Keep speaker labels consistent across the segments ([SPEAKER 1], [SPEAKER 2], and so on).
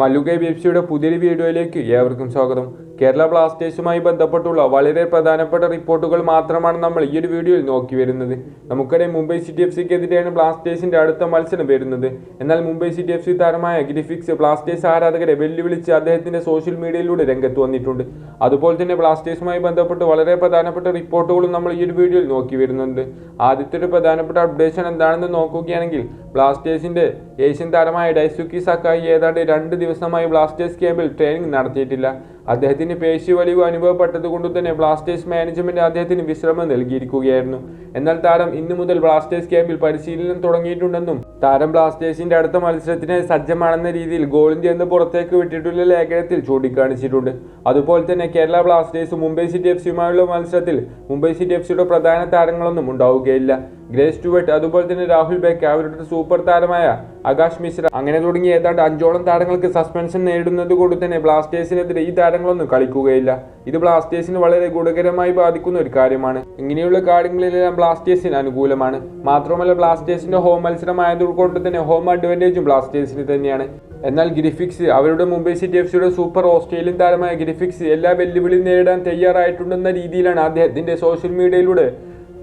[SPEAKER 1] മല്ലുകൈ B F സിയുടെ പുതിയൊരു വീഡിയോയിലേക്ക് ഏവർക്കും സ്വാഗതം. കേരള ബ്ലാസ്റ്റേഴ്സുമായി ബന്ധപ്പെട്ടുള്ള വളരെ പ്രധാനപ്പെട്ട റിപ്പോർട്ടുകൾ മാത്രമാണ് നമ്മൾ ഈ ഒരു വീഡിയോയിൽ നോക്കി വരുന്നത്. നമുക്കറിയാം മുംബൈ സിറ്റി എഫ് സിക്കെതിരെയാണ് ബ്ലാസ്റ്റേഴ്സിന്റെ അടുത്ത മത്സരം വരുന്നത്. എന്നാൽ മുംബൈ സിറ്റി എഫ് സി താരമായ ഗ്രിഫിക്സ് ബ്ലാസ്റ്റേഴ്സ് ആരാധകരെ വെല്ലുവിളിച്ച് അദ്ദേഹത്തിന്റെ സോഷ്യൽ മീഡിയയിലൂടെ രംഗത്ത് വന്നിട്ടുണ്ട്. അതുപോലെ തന്നെ ബ്ലാസ്റ്റേഴ്സുമായി ബന്ധപ്പെട്ട് വളരെ പ്രധാനപ്പെട്ട റിപ്പോർട്ടുകളും നമ്മൾ ഈ ഒരു വീഡിയോയിൽ നോക്കി വരുന്നുണ്ട്. ആദ്യത്തെ ഒരു പ്രധാനപ്പെട്ട അപ്ഡേഷൻ എന്താണെന്ന് നോക്കുകയാണെങ്കിൽ ബ്ലാസ്റ്റേഴ്സിന്റെ ഏഷ്യൻ താരമായ ഡൈസുക്കി സക്കായി ഏതാണ്ട് രണ്ട് ദിവസമായി ബ്ലാസ്റ്റേഴ്സ് ക്യാമ്പിൽ ട്രെയിനിങ് നടത്തിയിട്ടില്ല. അദ്ദേഹത്തിന് പേശി വലിവ് അനുഭവപ്പെട്ടത് കൊണ്ട് തന്നെ ബ്ലാസ്റ്റേഴ്സ് മാനേജ്മെന്റ് അദ്ദേഹത്തിന് വിശ്രമം നൽകിയിരിക്കുകയായിരുന്നു. എന്നാൽ താരം ഇന്നു മുതൽ ബ്ലാസ്റ്റേഴ്സ് ക്യാമ്പിൽ പരിശീലനം തുടങ്ങിയിട്ടുണ്ടെന്നും താരം ബ്ലാസ്റ്റേഴ്സിന്റെ അടുത്ത മത്സരത്തിന് സജ്ജമാണെന്ന രീതിയിൽ ഗോളിന്റെ എന്ന് പുറത്തേക്ക് വിട്ടിട്ടുള്ള ലേഖനത്തിൽ ചൂണ്ടിക്കാണിച്ചിട്ടുണ്ട്. അതുപോലെ തന്നെ Kerala Blasters Mumbai City F സിയുമായുള്ള മത്സരത്തിൽ മുംബൈ സിറ്റി എഫ് സിയുടെ പ്രധാന താരങ്ങളൊന്നും ഉണ്ടാവുകയില്ല. ഗ്രേസ് സ്റ്റുവർട്ട് അതുപോലെ തന്നെ രാഹുൽ ബേക്ക് അവരുടെ സൂപ്പർ താരമായ ആകാശ് മിശ്ര. അങ്ങനെ തുടങ്ങി ഏതാണ്ട് അഞ്ചോളം താരങ്ങൾക്ക് സസ്പെൻഷൻ നേരിടുന്നത് കൊണ്ട് തന്നെ ബ്ലാസ്റ്റേഴ്സിനെതിരെ ഈ താരങ്ങളൊന്നും കളിക്കുകയില്ല. ഇത് ബ്ലാസ്റ്റേഴ്സിന് വളരെ ഗുണകരമായി ബാധിക്കുന്ന ഒരു കാര്യമാണ്. ഇങ്ങനെയുള്ള കാര്യങ്ങളിലെല്ലാം ബ്ലാസ്റ്റേഴ്സിന് അനുകൂലമാണ്. മാത്രമല്ല ബ്ലാസ്റ്റേഴ്സിന്റെ ഹോം മത്സരമായതുകൊണ്ട് തന്നെ ഹോം അഡ്വാന്റേജും ബ്ലാസ്റ്റേഴ്സിന് തന്നെയാണ്. എന്നാൽ ഗ്രിഫിക്സ് അവരുടെ മുംബൈ സിറ്റി എഫ് സിയുടെ സൂപ്പർ ഓസ്ട്രേലിയൻ താരമായ ഗ്രിഫിക്സ് എല്ലാ വെല്ലുവിളിയും നേരിടാൻ തയ്യാറായിട്ടുണ്ടെന്ന രീതിയിലാണ് അദ്ദേഹത്തിന്റെ സോഷ്യൽ മീഡിയയിലൂടെ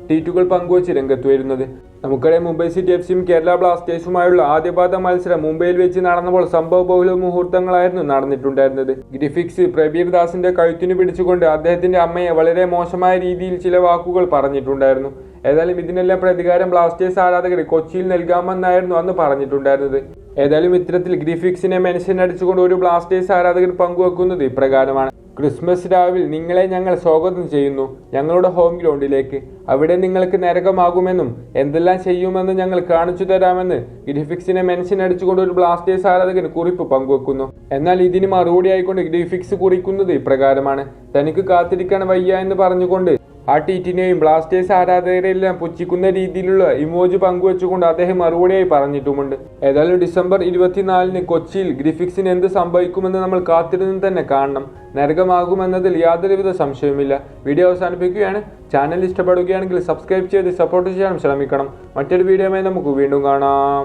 [SPEAKER 1] ട്വീറ്റുകൾ പങ്കുവച്ച് രംഗത്ത് വരുന്നത്. നമുക്കറിയാം മുംബൈ സിറ്റി എഫ് സിയും കേരള ബ്ലാസ്റ്റേഴ്സുമായുള്ള ആദ്യപാദ മത്സരം മുംബൈയിൽ വെച്ച് നടന്നപ്പോൾ സംഭവ ബഹുല മുഹൂർത്തങ്ങളായിരുന്നു നടന്നിട്ടുണ്ടായിരുന്നത്. ഗ്രിഫിക്സ് പ്രബീർ ദാസിന്റെ കഴുത്തിനു പിടിച്ചുകൊണ്ട് അദ്ദേഹത്തിന്റെ അമ്മയെ വളരെ മോശമായ രീതിയിൽ ചില വാക്കുകൾ പറഞ്ഞിട്ടുണ്ടായിരുന്നു. ഏതായാലും ഇതിനെല്ലാം പ്രതികാരം ബ്ലാസ്റ്റേഴ്സ് ആരാധകർ കൊച്ചിയിൽ നൽകാമെന്നായിരുന്നു അന്ന് പറഞ്ഞിട്ടുണ്ടായിരുന്നത്. ഏതായാലും ഇത്തരത്തിൽ ഗ്രിഫിക്സിനെ മെൻഷൻ അടിച്ചുകൊണ്ട് ഒരു ബ്ലാസ്റ്റേഴ്സ് ആരാധകർ പങ്കുവെക്കുന്നത് ഇപ്രകാരമാണ്. ക്രിസ്മസ് രാവിൽ നിങ്ങളെ ഞങ്ങൾ സ്വാഗതം ചെയ്യുന്നു. ഞങ്ങളുടെ ഹോം ഗ്രൗണ്ടിലേക്ക് അവിടെ നിങ്ങൾക്ക് നരകമാകുമെന്നും എന്തെല്ലാം ചെയ്യുമെന്ന് ഞങ്ങൾ കാണിച്ചു തരാമെന്ന് ഗ്രിഫിക്സിനെ മെൻഷൻ അടിച്ചുകൊണ്ട് ഒരു ബ്ലാസ്റ്റേഴ്സ് ആരാധകൻ കുറിപ്പ് പങ്കുവെക്കുന്നു. എന്നാൽ ഇതിന് മറുപടി ആയിക്കൊണ്ട് ഗ്രിഫിക്സ് കുറിക്കുന്നത് ഇപ്രകാരമാണ്. തനിക്ക് കാത്തിരിക്കാൻ വയ്യ എന്ന് പറഞ്ഞുകൊണ്ട് ആ ട്വീറ്റിനെയും ബ്ലാസ്റ്റേഴ്സ് ആരാധകരെല്ലാം പുച്ഛിക്കുന്ന രീതിയിലുള്ള ഇമോജി പങ്കുവെച്ചുകൊണ്ട് അദ്ദേഹം മറുപടിയായി പറഞ്ഞിട്ടുമുണ്ട്. ഏതായാലും ഡിസംബർ ഇരുപത്തിനാലിന് കൊച്ചിയിൽ ഗ്രിഫിക്സിന് എന്ത് സംഭവിക്കുമെന്ന് നമ്മൾ കാത്തിരുന്ന് തന്നെ കാണണം. നരകമാകുമെന്നതിൽ യാതൊരുവിധ സംശയവുമില്ല. വീഡിയോ അവസാനിപ്പിക്കുകയാണ്. ചാനൽ ഇഷ്ടപ്പെടുകയാണെങ്കിൽ സബ്സ്ക്രൈബ് ചെയ്ത് സപ്പോർട്ട് ചെയ്യാനും ശ്രമിക്കണം. മറ്റൊരു വീഡിയോയുമായി നമുക്ക് വീണ്ടും കാണാം.